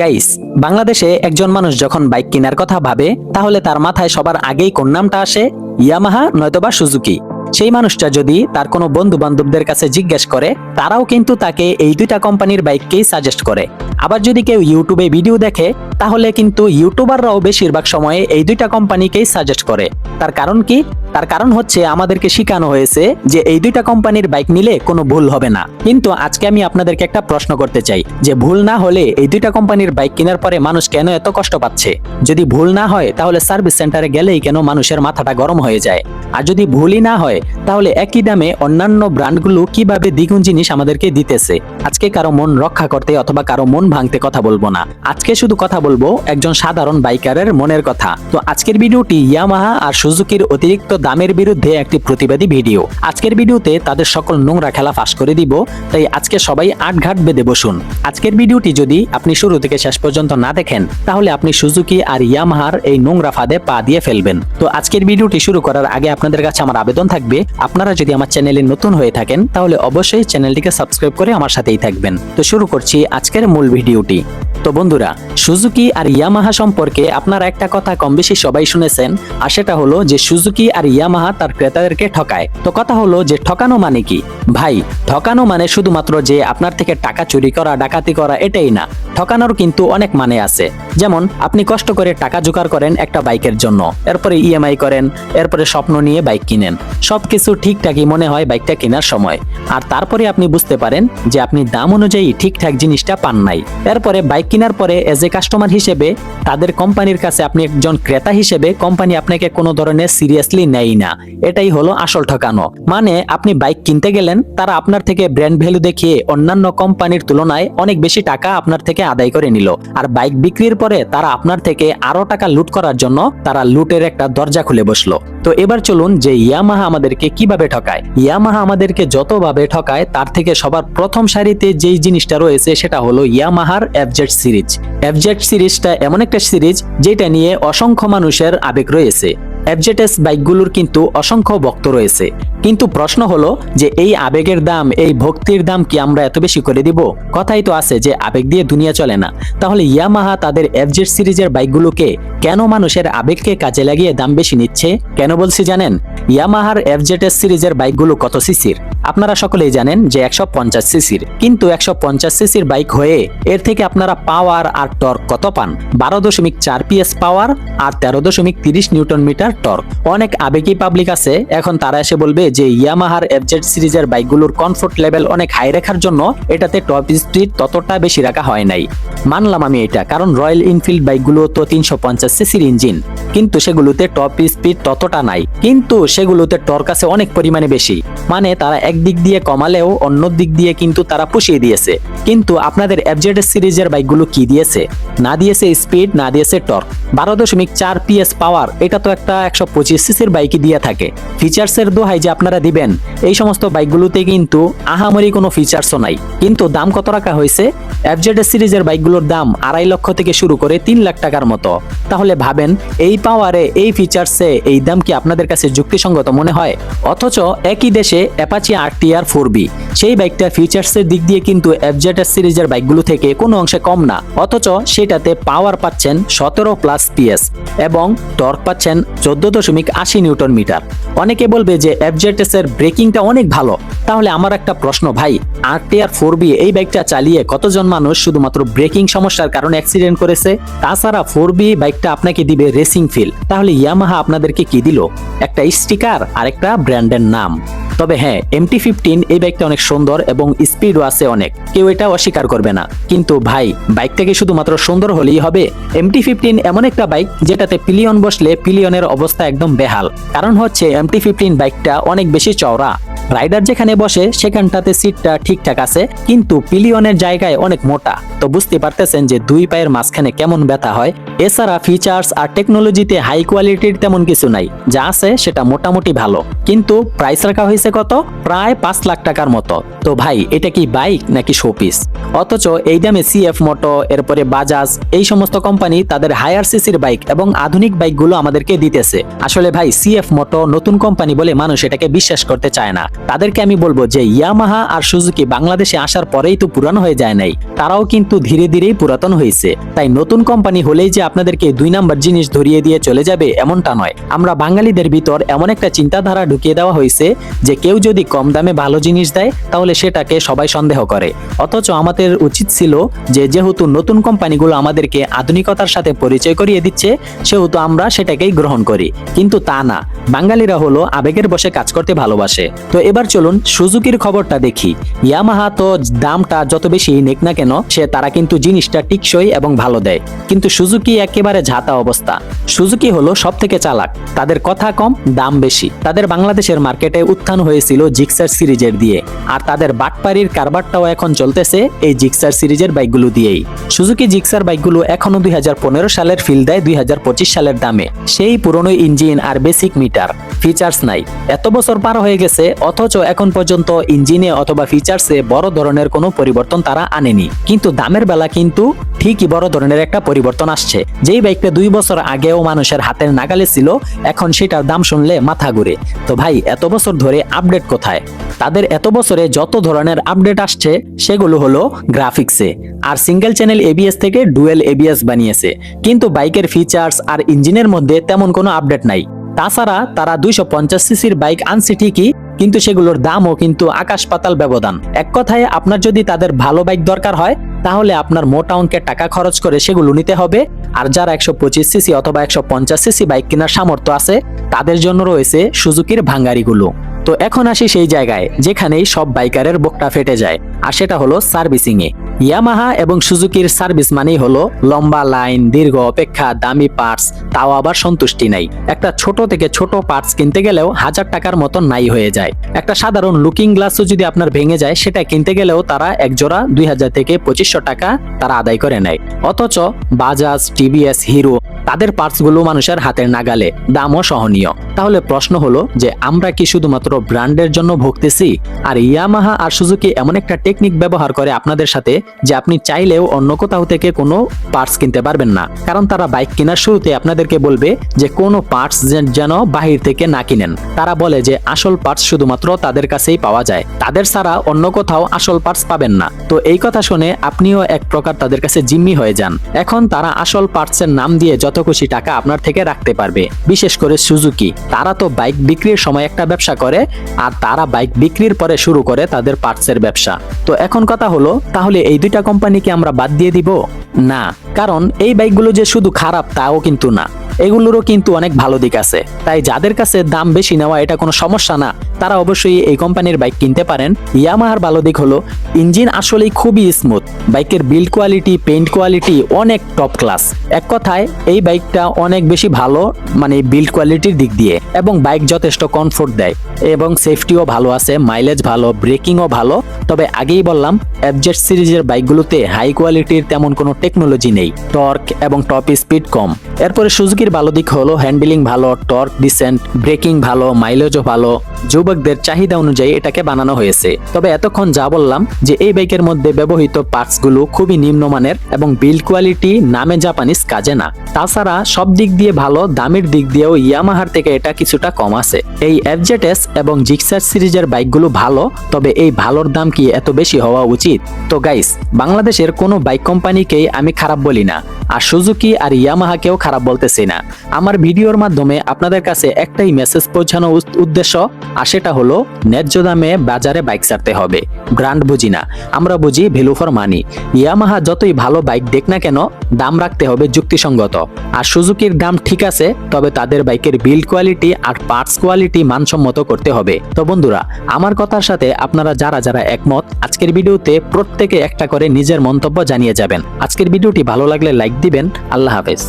Guys বাংলাদেশে একজন মানুষ যখন বাইক কেনার কথা ভাবে, তাহলে তার মাথায় সবার আগেই কোন নামটা আসে? ইয়ামাহা নয়তোবা সুজুকি। সেই মানুষটা যদি তার কোনো বন্ধু বান্ধবদের কাছে জিজ্ঞেস করে, তারাও কিন্তু তাকে এই দুইটা কোম্পানির বাইককেই সাজেস্ট করে। আবার যদি কেউ ইউটিউবে ভিডিও দেখে তাহলে কিন্তু ইউটিউবাররাও বেশিরভাগ সময়ে এই দুইটা কোম্পানিকেই সাজেস্ট করে। তার কারণ কি? তার কারণ হচ্ছে আমাদেরকে শেখানো হয়েছে যে এই দুইটা কোম্পানির বাইক নিলে কোনো ভুল হবে না। কিন্তু আজকে আমি আপনাদেরকে একটা প্রশ্ন করতে চাই, যে ভুল না হলে এই দুইটা কোম্পানির বাইক কেনার পরে মানুষ কেন এত কষ্ট পাচ্ছে? যদি ভুল না হয়, তাহলে সার্ভিস সেন্টারে গেলেই কেন মানুষের মাথাটা গরম হয়ে যায়? আর যদি ভুলই না হয়, তাহলে একই দামে অন্যান্য ব্র্যান্ডগুলো কীভাবে দ্বিগুণ জিনিস আমাদেরকে দিতেছে? আজকে কারও মন রক্ষা করতে অথবা কারও মন ভাঙতে কথা বলব না। আজকে শুধু কথা বলব, একজন সাধারণ বাইকারের মনের কথা। তো আজকের ভিডিওটি ইয়ামাহা আর সুজুকির অতিরিক্ত দামের বিরুদ্ধে একটি প্রতিবাদী ভিডিও। আজকের ভিডিওতে তাদের সকল নোংরা খেলা ফাঁস করে দিব, তাই আজকে সবাই আট ঘাট বেঁধে বসুন। আজকের ভিডিওটি যদি আপনি শুরু থেকে শেষ পর্যন্ত না দেখেন, তাহলে আপনি সুজুকি আর ইয়ামাহার এই নোংরা ফাঁদে পা দিয়ে ফেলবেন। তো আজকের ভিডিওটি শুরু করার আগে আপনাদের কাছে আমার আবেদন থাকবে, আপনারা যদি আমার চ্যানেলে নতুন হয়ে থাকেন, তাহলে অবশ্যই চ্যানেলটিকে সাবস্ক্রাইব করে আমার সাথেই থাকবেন। তো শুরু করছি আজকের মূল ভিডিওটি। তো বন্ধুরা, সুজুকি আর ইয়ামাহা সম্পর্কে আপনারা একটা কথা কম বেশি সবাই শুনেছেন, আর সেটা হলো যে সুজুকি আর ইয়ামাহা তার ক্রেতাদেরকে ঠকায়। তো কথা হলো যে ঠকানো মানে কি? ভাই, ঠকানো মানে শুধুমাত্র যে আপনার থেকে টাকা চুরি করা, ডাকাতি করা, এটাই না। ঠকানোর কিন্তু অনেক মানে আছে। যেমন, আপনি কষ্ট করে টাকা জোগাড় করেন একটা বাইকের জন্য, এরপরে ইএমআই করেন, এরপরে স্বপ্ন নিয়ে বাইক কিনেন। সবকিছু ঠিকঠাকই মনে হয় বাইকটা কেনার সময়। আর তারপরে আপনি বুঝতে পারেন যে আপনি দাম অনুযায়ী ঠিকঠাক জিনিসটা পান নাই। এরপরে বাইক কেনার পরে এজ এ কাস্টমার হিসেবে তাদের কোম্পানির কাছে আপনি একজন ক্রেতা হিসেবে কোম্পানি আপনাকে কোনো ধরনের সিরিয়াসলি নেয় না। এটাই হলো আসল ঠকানো। মানে আপনি বাইক কিনতে গেলেন, তারা আপনার থেকে ব্র্যান্ড ভ্যালু দেখিয়ে অন্যান্য কোম্পানির তুলনায় অনেক বেশি টাকা আপনার থেকে আদায় করে নিল। আর বাইক বিক্রির পরে তারা আপনার থেকে আরও টাকা লুট করার জন্য তারা লুটের একটা দরজা খুলে বসল। তো এবার চলুন যে ইয়ামাহা আমাদেরকে কীভাবে ঠকায়। ইয়ামাহা আমাদেরকে যতভাবে ঠকায়, তার থেকে সবার প্রথম সারিতে যেই জিনিসটা রয়েছে সেটা হলো ইয়ামাহার এফজেড সিরিজ। এফজেড সিরিজটা এমন একটা সিরিজ যেটা নিয়ে অসংখ্য মানুষের আবেগ রয়েছে। এফজেডএস বাইকগুলোর কিন্তু অসংখ্য ভক্ত রয়েছে। কিন্তু প্রশ্ন হলো যে এই আবেগের দাম, এই ভক্তির দাম কি আমরা এত বেশি করে দিব? কথাই তো আছে যে আবেগ দিয়ে দুনিয়া চলে না। তাহলে ইয়ামাহা তাদের এফজেড সিরিজের বাইকগুলোকে কেন মানুষের আবেগকে কাজে লাগিয়ে দাম বেশি নিচ্ছে? কেন বলছি জানেন? ইয়ামাহার এফজেডএস সিরিজের বাইকগুলো কত সিসির? আপনারা সকলেই জানেন যে একশো পঞ্চাশ সিসির। কিন্তু একশো পঞ্চাশ সিসির বাইক হয়ে এর থেকে আপনারা পাওয়ার আর টর্ক কত পান? বারো দশমিক চার পিএস পাওয়ার আর তেরো দশমিক তিরিশ নিউটন মিটার টর্ক অনেক আবেগী পাবলিক আছে, এখন তারা এসে বলবে যে ইয়ামাহার এফজেড সিরিজের বাইকগুলোর কমফোর্ট লেভেল অনেক হাই রাখার জন্য এটাতে টপ স্পিড ততটা বেশি রাখা হয় নাই। মানলাম আমি এটা, কারণ রয়্যাল ইনফিল্ড বাইকগুলো তো তিনশো পঞ্চাশ সিসির ইঞ্জিন কিন্তু সেগুলোতে টপ স্পিড ততটা নাই। কিন্তু সেগুলোতে টর্ক আছে অনেক পরিমাণে বেশি মানে তারা একদিক দিয়ে কমালেও অন্য দিক দিয়ে কিন্তু তারা পুষিয়ে দিয়েছে। কিন্তু আপনাদের এফজেড সিরিজের বাইকগুলো কি দিয়েছে? না দিয়েছে স্পিড না দিয়েছে টর্ক বারো দশমিক চার পিএস পাওয়ার এটা তো একটা একশো পঁচিশ সিসির বাইকই দিয়ে থাকে। ফিচার্সের দোহাই যে আপনারা দিবেন, এই সমস্ত বাইকগুলোতে কিন্তু আহামরি কোনো ফিচার্সও নাই। কিন্তু দাম কত রাখা হয়েছে? এফজেড সিরিজের বাইকগুলোর দাম আড়াই লক্ষ থেকে শুরু করে তিন লাখ টাকার মতো। তাহলে ভাবেন, এই পাওয়ারে, এই ফিচার্সে এই দাম কি আপনাদের কাছে যুক্তিসঙ্গত মনে হয়? অথচ একই দেশে Apache R T R four V সেই বাইকটা ফিচার্সের দিক দিয়ে কিন্তু এফজেড সিরিজের বাইকগুলো থেকে কোনো অংশে কম না। অথচ সেটাতে পাওয়ার পাচ্ছেন সতেরো প্লাস পিএস এবং টর্ক পাচ্ছেন চোদ্দ দশমিক আশি নিউটন মিটার। অনেকে বলবে যে এফজেডএস এর ব্রেকিংটা অনেক ভালো। তাহলে আমার একটা প্রশ্ন ভাই আর টি আর ফোর বি এই বাইকটা চালিয়ে কতজন মানুষ শুধুমাত্র ব্রেকিং সমস্যার কারণে অ্যাক্সিডেন্ট করেছে? তাছাড়া ফোর বি বাইকটা আপনাকে দিবে রেসিং ফিল। তাহলে ইয়ামাহা আপনাদেরকে কি দিল? একটা স্টিকার আর একটা ব্র্যান্ডের নাম। তবে হ্যাঁ এমটি ফিফটিন এই বাইকটা অনেক সুন্দর এবং স্পিডও আছে অনেক। কেউ এটা অস্বীকার করবে না। কিন্তু ভাই, বাইকটাকে শুধুমাত্র সুন্দর হলেই হবে? এমটি ফিফটিন এমন একটা বাইক যেটাতে পিলিয়ন বসলে পিলিয়নের অবস্থা একদম বেহাল। কারণ হচ্ছে এম টি ফিফটিন বাইকটা অনেক বেশি চওড়া। রাইডার যেখানে বসে, সেখানটাতে সিটটা ঠিকঠাক আছে, কিন্তু পিলিয়নের জায়গায় অনেক মোটা। তো বুঝতে পারতেছেন যে দুই পায়ের মাঝখানে কেমন ব্যথা হয়? এছাড়া ফিচার্স আর টেকনোলজিতে হাই কোয়ালিটির তেমন কিছু নাই। যা আছে সেটা মোটামুটি ভালো। কিন্তু প্রাইস রাখা হয়েছে কত? প্রায় পাঁচ লাখ টাকার মতো। তো ভাই, এটা কি বাইক নাকি শোপিস? অথচ এই দামে সিএফ মোটো, এরপরে বাজাজ, এই সমস্ত কোম্পানি তাদের হায়ার সিসির বাইক এবং আধুনিক বাইকগুলো আমাদেরকে দিতেছে। আসলে ভাই, সিএফ মোটো নতুন কোম্পানি বলে মানুষ এটাকে বিশ্বাস করতে চায় না। তাদেরকে আমি বলব যে ইয়ামাহা আর সুজুকি বাংলাদেশে আসার পরেই তো পুরানো হয়ে যায় নাই। তারাও কিন্তু ধীরে ধীরেই পুরাতন হয়েছে। তাই নতুন কোম্পানি হলেই যে আপনাদেরকে দুই নাম্বার জিনিস ধরিয়ে দিয়ে চলে যাবে এমনটা নয়। আমরা বাঙালিদের ভিতর এমন একটা চিন্তাধারা ঢুকিয়ে দেওয়া হয়েছে যে কেউ যদি কম দামে ভালো জিনিস দেয়, তাহলে সেটাকে সবাই সন্দেহ করে। অথচ আমাদের উচিত ছিল যে যেহেতু নতুন কোম্পানিগুলো আমাদেরকে আধুনিকতার সাথে পরিচয় করিয়ে দিচ্ছে, সেহেতু আমরা সেটাকেই গ্রহণ করি। কিন্তু তা না। বাঙালিরা হলো আবেগের বসে কাজ করতে ভালোবাসে। তো এবার চলুন সুজুকির খবরটা দেখি। ইয়ামাহা তো দামটা যত বেশি নেক না কেন, সে তারা কিন্তু জিনিসটা টিকসই এবং ভালো দেয়। কিন্তু সুজুকি একেবারে ঝাতা অবস্থা। সুজুকি হলো সব থেকে চালাক। তাদের কথা কম, দাম বেশি। তাদের বাংলাদেশের মার্কেটে উত্থান হয়েছিল জিক্সার সিরিজের দিয়ে। আর তাদের বাটপাড়ির কারবারটাও এখন চলতেছে এই জিক্সার সিরিজের বাইকগুলো দিয়েই। সুজুকি জিক্সার বাইকগুলো এখনও দুই হাজার পনেরো সালের ফিল দেয় দুই হাজার পঁচিশ সালের দামে। সেই পুরনো ইঞ্জিন আর বেসিক মিটার। ফিচার্স নাই। এত বছর পার হয়ে গেছে অথচ এখন পর্যন্ত ইঞ্জিনে অথবা ফিচার্সে বড় ধরনের কোনো পরিবর্তন তারা আনেনি। কিন্তু দামের বেলা কিন্তু ঠিকই বড় ধরনের একটা পরিবর্তন আসছে। যেই বাইকটা দুই বছর আগেও মানুষের হাতের নাগালে ছিল, এখন সেটার দাম শুনলে মাথা ঘুরে। তো ভাই, এত বছর ধরে আপডেট কোথায়? তাদের এত বছরে যত ধরনের আপডেট আসছে, সেগুলো হলো গ্রাফিক্সে। আর সিঙ্গেল চ্যানেল এবিএস থেকে ডুয়েল এবিএস বানিয়েছে। কিন্তু বাইকের ফিচার্স আর ইঞ্জিনের মধ্যে তেমন কোনো আপডেট নাই। তাছাড়া তারা দুইশো পঞ্চাশ সিসির বাইক আনছে ঠিকই, কিন্তু সেগুলোর দামও কিন্তু আকাশ পাতাল ব্যবধান। এক কথায়, আপনার যদি তাদের ভালো বাইক দরকার হয়, তাহলে আপনার মোটা অঙ্কের টাকা খরচ করে সেগুলো নিতে হবে। আর যারা একশো পঁচিশ সিসি অথবা একশো পঞ্চাশ সিসি বাইক কেনার সামর্থ্য আছে, তাদের জন্য রয়েছে সুজুকির ভাঙ্গারিগুলো। তো এখন আসি সেই জায়গায়, যেখানেই সব বাইকারের বুকটা ফেটে যায়, আর সেটা হলো সার্ভিসিং এ ইয়ামাহা এবং সুজুকির সার্ভিস মানেই হলো লম্বা লাইন, দীর্ঘ অপেক্ষা, দামি পার্টস, তাও আবার সন্তুষ্টি নাই। একটা ছোট থেকে ছোট পার্টস কিনতে গেলেও হাজার টাকার মতো নাই হয়ে যায়। একটা সাধারণ লুকিং গ্লাসও যদি আপনার ভেঙে যায়, সেটা কিনতে গেলেও তারা এক জোড়া দুই হাজার থেকে পঁচিশশো টাকা তারা আদায় করে নেয়। অথচ বাজাজ, টিভিএস, হিরো তাদের পার্টসগুলো মানুষের হাতের নাগালে, দামও সহনীয়। তাহলে প্রশ্ন হলো যে, আমরা কি শুধুমাত্র ব্র্যান্ডের জন্য ভুগতেছি? আর ইয়ামাহা আর সুজুকি এমন একটা টেকনিক ব্যবহার করে আপনাদের সাথে যে, আপনি চাইলেও অন্য কোথাও থেকে কোনো পার্টস কিনতে পারবেন না। কারণ তারা বাইক কেনার শুরুতে আপনাদেরকে বলবে যে, কোনো পার্টস যেন বাহির থেকে না কিনেন। তারা বলে যে, আসল পার্টস শুধুমাত্র তাদের কাছেই পাওয়া যায়। তাদের ছাড়া অন্য কোথাও আসল পার্টস পাবেন না। তো এই কথা শুনে আপনিও এক প্রকার তাদের কাছে জিম্মি হয়ে যান। এখন তারা আসল পার্টসের নাম দিয়ে যত খুশি টাকা আপনার থেকে রাখতে পারবে। বিশেষ করে সুজুকি। তারা তো বাইক বিক্রির সময় একটা ব্যবসা করে, আর তারা বাইক বিক্রির পরে শুরু করে তাদের পার্টসের ব্যবসা। তো এখন কথা হলো, তাহলে এই দুইটা কোম্পানিকে আমরা বাদ দিয়ে দিব? না। কারণ এই বাইকগুলো যে শুধু খারাপ, তাও কিন্তু না। এগুলোরও কিন্তু অনেক ভালো দিক আছে। তাই যাদের কাছে দাম বেশি নেওয়া এটা কোনো সমস্যা না। তারা অবশ্যই এই কোম্পানির বাইক কিনতে পারেন। ইয়ামাহার ভালো দিক হলো, ইঞ্জিন আসলেই খুবই স্মুথ বাইকের বিল্ড কোয়ালিটি পেইন্ট কোয়ালিটি অনেক টপ ক্লাস এক কথায়, এই বাইকটা অনেক বেশি ভালো মানে বিল্ড কোয়ালিটির দিক দিয়ে, এবং বাইক যথেষ্ট কমফোর্ট দেয়, এবং সেফটিও ভালো আছে মাইলেজ ভালো ব্রেকিংও ভালো, তবে আগেই বললাম অ্যাবজেট সিরিজের বাইকগুলোতে হাই কোয়ালিটির তেমন কোনো টেকনোলজি নেই টর্ক এবং টপ স্পিড কম। এরপরে সুজুকির ভালো দিক হলো হ্যান্ডেলিং ভালো টর্ক ডিসেন্ট ব্রেকিং ভালো মাইলেজও ভালো, যুবকদের চাহিদা অনুযায়ী এটাকে বানানো হয়েছে। তবে এতক্ষণ যা বললাম, যে এই বাইকের মধ্যে ব্যবহৃত পার্টসগুলো খুবই নিম্নমানের এবং বিল্ড কোয়ালিটি নামে জাপানিজ কাজে না। তাছাড়া সব দিক দিয়ে ভালো, দামের দিক দিয়েও ইয়ামাহার থেকে এটা কিছুটা কম আছে। এই এফজেটেস এবং জিক্সার সিরিজের বাইকগুলো ভালো, তবে এই ভালোর দাম কি এত বেশি হওয়া উচিত? তো গাইস বাংলাদেশের কোনো বাইক কোম্পানিকেই আমি খারাপ বলি না। আর সুজুকি আর ইয়ামাহাকেও খারাপ বলতেছি না। আমার ভিডিওর মাধ্যমে আপনাদের কাছে একটাই মেসেজ পৌঁছানো উদ্দেশ্য, আর সেটা হলো, ন্যায্য দামে বাজারে বাইক ছাড়তে হবে। ব্র্যান্ড বুঝি না। আমরা বুঝি ভ্যালু ফর মানি ইয়ামাহা যতই ভালো বাইক দেখ না কেন, দাম রাখতে হবে যুক্তিসঙ্গত। আর সুজুকির দাম ঠিক আছে, তবে তাদের বাইকের বিল্ড কোয়ালিটি আর পার্টস কোয়ালিটি মানসম্মত করতে হবে। তো বন্ধুরা, আমার কথার সাথে আপনারা যারা যারা একমত, আজকের ভিডিওতে প্রত্যেকে একটা করে নিজের মন্তব্য জানিয়ে যাবেন। আজকের ভিডিওটি ভালো লাগলে লাইক দিবেন। আল্লাহ হাফেজ।